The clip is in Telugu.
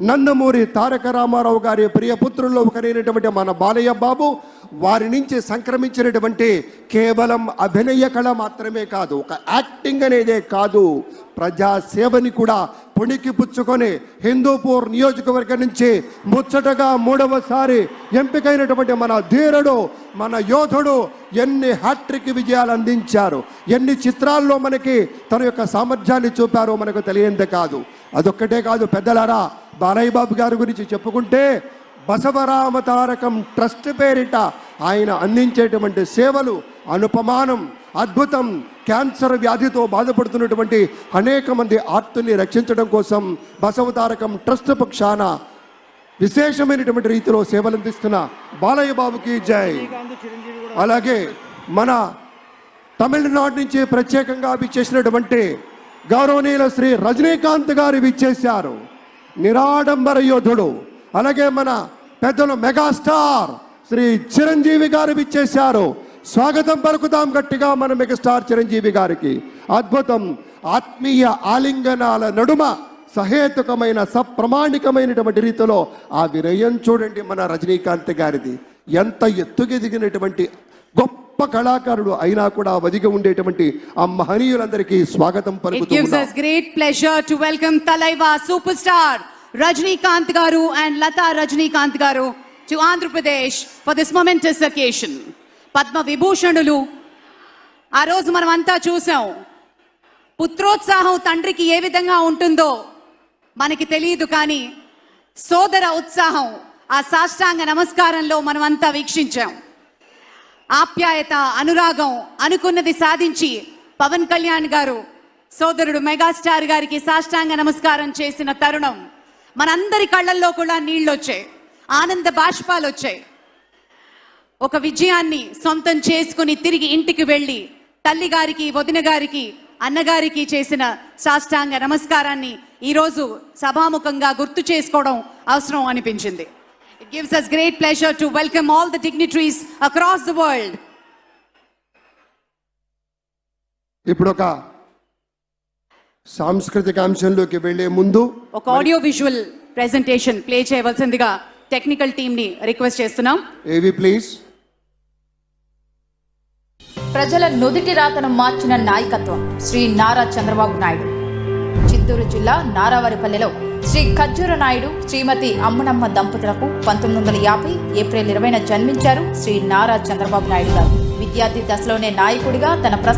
నందమూరి తారక రామారావు గారి ప్రియపుత్రుల్లో ఒకరైనటువంటి మన బాలయ్య బాబు వారి నుంచి సంక్రమించినటువంటి కేవలం అభినయ కళ మాత్రమే కాదు ఒక యాక్టింగ్ అనేదే కాదు. ప్రజాసేవని కూడా పుణికి పుచ్చుకొని హిందూపూర్ నియోజకవర్గం నుంచి ముచ్చటగా మూడవసారి ఎంపికైనటువంటి మన ధీరుడు మన యోధుడు ఎన్ని హ్యాట్రిక్ విజయాలు అందించారు ఎన్ని చిత్రాల్లో మనకి తన యొక్క సామర్థ్యాన్ని చూపారో మనకు తెలియంది కాదు. అదొక్కటే కాదు పెద్దలారా బాలయ్య బాబు గారి గురించి చెప్పుకుంటే బసవరామ తారకం ట్రస్ట్ పేరిట ఆయన అందించేటువంటి సేవలు అనుపమానం అద్భుతం క్యాన్సర్ వ్యాధితో బాధపడుతున్నటువంటి అనేక మంది ఆర్తుల్ని రక్షించడం కోసం బసవతారకం ట్రస్ట్ పక్షాన విశేషమైనటువంటి రీతిలో సేవలు అందిస్తున్న బాలయ్య బాబుకి జై. అలాగే మన తమిళనాడు నుంచి ప్రత్యేకంగా విచ్చేసినటువంటి గౌరవనీయుల శ్రీ రజనీకాంత్ గారు విచ్చేశారు. నిరాడంబర యోధుడు. అలాగే మన పెద్దలు మెగాస్టార్ శ్రీ చిరంజీవి గారు విచ్చేశారు. స్వాగతం పలుకుతాం గట్టిగా మన మెగాస్టార్ చిరంజీవి గారికి. అద్భుతం ఆత్మీయ ఆలింగనాల నడుమ సహేతుకమైన సప్రమాణికమైనటువంటి రీతిలో ఆ వినయం చూడండి మన రజనీకాంత్ గారిది. ఎంత ఎత్తుకెదిగినటువంటి గొప్ప కళాకారుడు అయినా కూడా వదిగి ఉండేటువంటి ఆ మహనీయులందరికీ స్వాగతం It పలుకుతూ gives ఉన్నాం. us great pleasure to welcome Talaiva superstar Rajnikant Garu and Lata Rajnikant Garu to Andhra Pradesh Padma విభూషణులు ఆ రోజు మనం అంతా చూసాం. పుత్రోత్సాహం తండ్రికి ఏ విధంగా ఉంటుందో మనకి తెలియదు కానీ సోదర ఉత్సాహం ఆ సాష్టాంగ నమస్కారంలో మనం అంతా వీక్షించాం. ఆప్యాయత అనురాగం అనుకున్నది సాధించి పవన్ కళ్యాణ్ గారు సోదరుడు మెగాస్టార్ గారికి సాష్టాంగ నమస్కారం చేసిన తరుణం మనందరి కళ్ళల్లో కూడా నీళ్ళు వచ్చాయి ఆనంద బాష్పాలు వచ్చాయి ఒక విజయాన్ని సొంతం చేసుకుని తిరిగి ఇంటికి వెళ్ళి తల్లి గారికి వదిన గారికి అన్నగారికి చేసిన సాష్టాంగ నమస్కారాన్ని ఈరోజు సభాముఖంగా గుర్తు చేసుకోవడం అవసరం అనిపించింది. It gives us great pleasure to welcome all the dignitaries across the world ఇప్పుడు ఒక సాంస్కృతిక అంశంలోకి వెళ్ళే ముందు ఒక ఆడియో విజువల్ ప్రెజెంటేషన్ ప్లే చేయవలసిందిగా టెక్నికల్ టీమ్ని రిక్వెస్ట్ చేస్తున్నాం. ఏవి ప్లీజ్ ప్రజల నుదిటి రాతను మార్చిన నాయకత్వం శ్రీ నారా చంద్రబాబు నాయుడు. చిత్తూరు జిల్లా నారావారిపల్లెలో శ్రీ ఖజ్జూర నాయుడు శ్రీమతి అమ్మనమ్మ దంపతులకు పంతొమ్మిది వందల యాభై ఏప్రిల్ ఇరవైన జన్మించారు శ్రీ నారా చంద్రబాబు నాయుడు గారు. విద్యార్థి దశలోనే నాయకుడిగా తన ప్రస్థ